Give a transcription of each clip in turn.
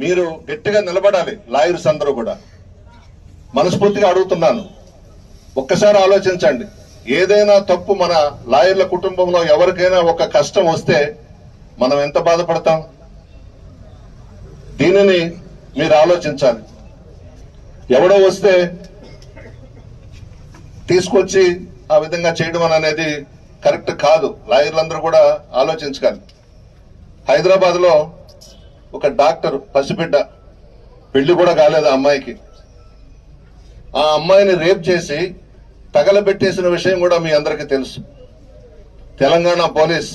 మీరు గట్టిగా నిలబడాలి. లాయర్స్ అందరూ కూడా. మనస్ఫూర్తిగా అడుగుతున్నాను. ఒక్కసారి ఆలోచించండి. ఏదైనా తప్పు మన లాయర్ల కుటుంబంలో ఎవరికైనా ఒక కష్టం వస్తే మనం ఎంత బాధపడతాం? దీనిని మీరు ఆలోచించాలి. ఎవడో వస్తే తీసుకొచ్చి ఆ విధంగా చేయడం అనేది కరెక్ట్ కాదు. లాయర్లందరూ కూడా ఆలోచించగలరు. హైదరాబాద్లో ఒక డాక్టర్ పసిబిడ్డ పెళ్ళి కూడా కాలేదు ఆ అమ్మాయికి. ఆ అమ్మాయిని రేప్ చేసి తగలబెట్టేసిన విషయం కూడా మీ అందరికీ తెలుసు. తెలంగాణ పోలీస్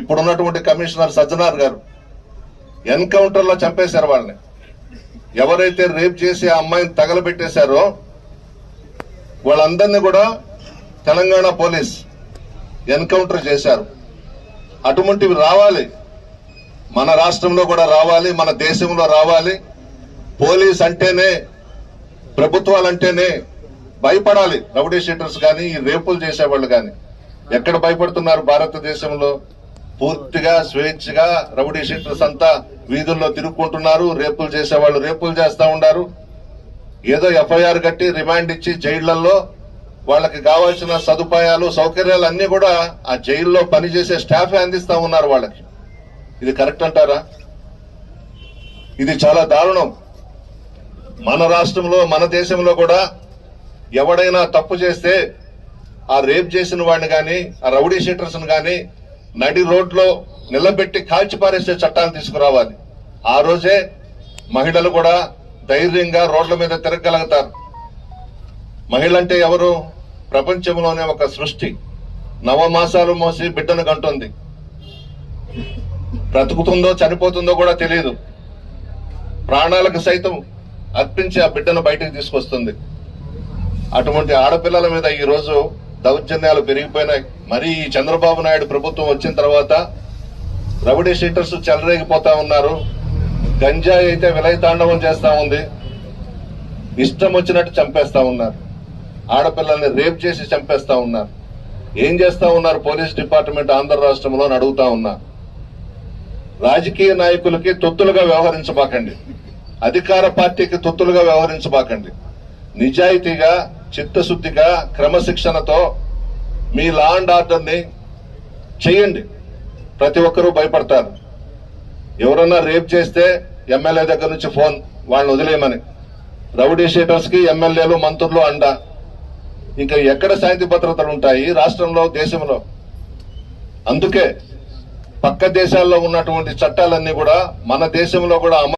ఇప్పుడున్నటువంటి కమిషనర్ సజ్జనార్ గారు ఎన్కౌంటర్లో చంపేశారు వాళ్ళని. ఎవరైతే రేప్ చేసి ఆ అమ్మాయిని తగలబెట్టేశారో వాళ్ళందరినీ కూడా తెలంగాణ పోలీస్ ఎన్కౌంటర్ చేశారు. అటువంటివి రావాలి. మన రాష్ట్రంలో కూడా రావాలి మన దేశంలో రావాలి. పోలీస్ అంటేనే ప్రభుత్వాలంటేనే భయపడాలి. రౌడీ షీటర్స్ కానీ ఈ రేపులు చేసేవాళ్ళు కానీ ఎక్కడ భయపడుతున్నారు భారతదేశంలో? పూర్తిగా స్వేచ్ఛగా రౌడీ షీటర్స్ అంతా వీధుల్లో తిరుక్కుంటున్నారు. రేపులు చేసేవాళ్ళు రేపులు చేస్తా ఉన్నారు ఏదో ఎఫ్ఐఆర్ కట్టి రిమాండ్ ఇచ్చి జైళ్ళలో వాళ్ళకి కావాల్సిన సదుపాయాలు సౌకర్యాలు అన్ని కూడా ఆ జైల్లో పనిచేసే స్టాఫే అందిస్తా ఉన్నారు వాళ్ళకి. ఇది కరెక్ట్ అంటారా? ఇది చాలా దారుణం. మన రాష్ట్రంలో మన దేశంలో కూడా ఎవడైనా తప్పు చేస్తే ఆ రేప్ చేసిన వాడిని కానీ ఆ రౌడీ షీటర్స్ కానీ నడి రోడ్లో నిలబెట్టి కాల్చి పారేసే చట్టాలు తీసుకురావాలి. ఆ రోజే మహిళలు కూడా ధైర్యంగా రోడ్ల మీద తిరగలుగుతారు మహిళ అంటే ఎవరు? ప్రపంచంలోనే ఒక సృష్టి. నవమాసాలు మోసి బిడ్డను కంటుంది. బ్రతుకుతుందో చనిపోతుందో కూడా తెలియదు ప్రాణాలకు సైతం అర్పించి ఆ బిడ్డను బయటకు తీసుకొస్తుంది. అటువంటి ఆడపిల్లల మీద ఈ రోజు దౌర్జన్యాలు పెరిగిపోయినాయి. మరి ఈ చంద్రబాబు నాయుడు ప్రభుత్వం వచ్చిన తర్వాత రబడీ షీటర్స్ చెలరేగిపోతా ఉన్నారు. గంజాయి అయితే విలయతాండవం చేస్తా ఉంది. ఇష్టం వచ్చినట్టు చంపేస్తా ఉన్నారు. ఆడపిల్లల్ని రేప్ చేసి చంపేస్తా ఉన్నారు. ఏం చేస్తా ఉన్నారు? పోలీస్ డిపార్ట్మెంట్ ఆంధ్ర రాష్ట్రంలో అని అడుగుతా ఉన్నారు రాజకీయ నాయకులకి తొత్తులుగా వ్యవహరించబాకండి. అధికార పార్టీకి తొత్తులుగా వ్యవహరించబాకండి. నిజాయితీగా చిత్తశుద్ధిగా క్రమశిక్షణతో మీ లా అండ్ ఆర్డర్ని చేయండి. ప్రతి ఒక్కరూ భయపడతారు. ఎవరన్నా రేప్ చేస్తే ఎమ్మెల్యే దగ్గర నుంచి ఫోన్ వాళ్ళని వదిలేయమని. రౌడీ షీటర్స్కి ఎమ్మెల్యేలు మంత్రులు అండ. ఇంకా ఎక్కడ శాంతి భద్రతలు ఉంటాయి? రాష్ట్రంలో దేశంలో. అందుకే పక్క దేశాల్లో ఉన్నటువంటి చట్టాలన్నీ కూడా మన దేశంలో కూడా అమ